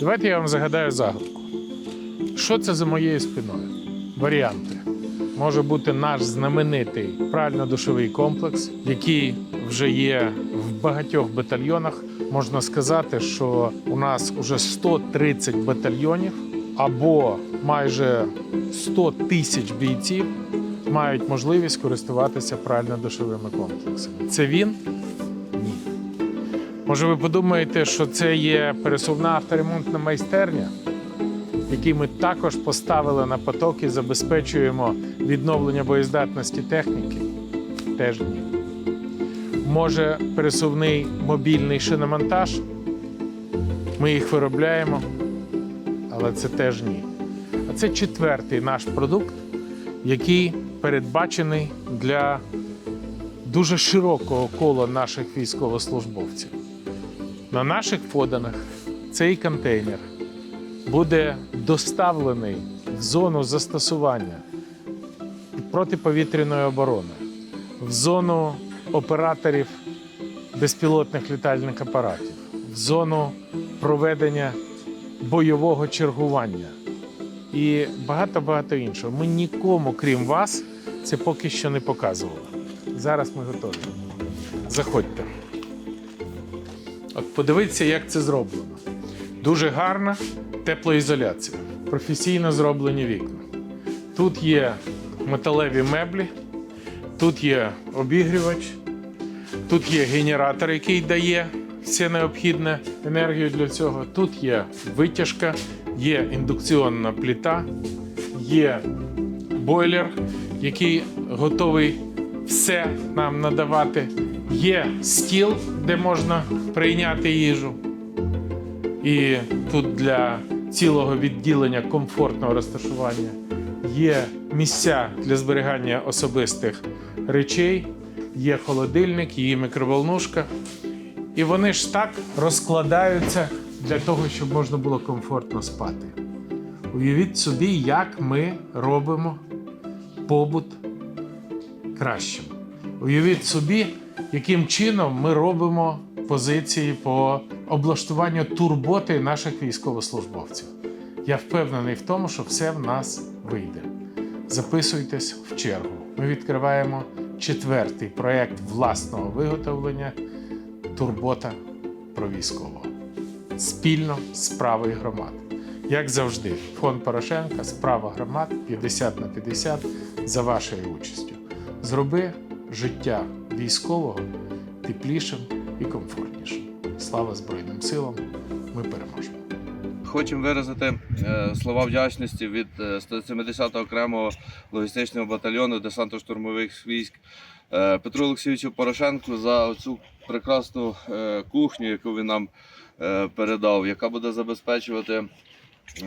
Давайте я вам загадаю загадку. Що це за моєю спиною? Варіанти. Може бути наш знаменитий прально-душовий комплекс, який вже є в багатьох батальйонах. Можна сказати, що у нас вже 130 батальйонів або майже 100 тисяч бійців мають можливість користуватися прально-душовими комплексами. Це він? Може, ви подумаєте, що це є пересувна авторемонтна майстерня, який ми також поставили на поток і забезпечуємо відновлення боєздатності техніки? Теж ні. Може, пересувний мобільний шиномонтаж? Ми їх виробляємо, але це теж ні. А це четвертий наш продукт, який передбачений для дуже широкого кола наших військовослужбовців. На наших поданах цей контейнер буде доставлений в зону застосування протиповітряної оборони, в зону операторів безпілотних літальних апаратів, в зону проведення бойового чергування і багато-багато іншого. Ми нікому, крім вас, це поки що не показували. Зараз ми готові. Заходьте. От подивіться, як це зроблено. Дуже гарна теплоізоляція, професійно зроблені вікна. Тут є металеві меблі, тут є обігрівач, тут є генератор, який дає все необхідне енергію для цього. Тут є витяжка, є індукційна плита, є бойлер, який готовий все нам надавати. Є стіл, де можна прийняти їжу. І тут для цілого відділення комфортного розташування є місця для зберігання особистих речей, є холодильник, є мікроволнушка. І вони ж так розкладаються для того, щоб можна було комфортно спати. Уявіть собі, як ми робимо побут кращим. Уявіть собі, яким чином ми робимо позиції по облаштуванню турботи наших військовослужбовців. Я впевнений в тому, що все в нас вийде. Записуйтесь в чергу. Ми відкриваємо четвертий проєкт власного виготовлення Турбота про військового. Спільно з правою громад. Як завжди, фонд Порошенка, справа громад 50 на 50 за вашою участю. Зроби життя військового теплішим і комфортнішим. Слава Збройним силам! Ми переможемо! Хочемо виразити е, слова вдячності від е, 170-го окремого логістичного батальйону десантно-штурмових військ е, Петру Олексійовичу Порошенку за цю прекрасну кухню, яку він нам передав, яка буде забезпечувати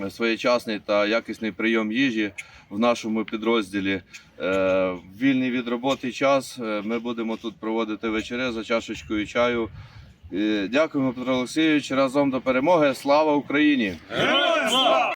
своєчасний та якісний прийом їжі в нашому підрозділі. Е, вільний від роботи час е, ми будемо тут проводити вечори за чашечкою чаю. Е, Дякуємо, Петро Олексійович. Разом до перемоги. Слава Україні! Героям слава!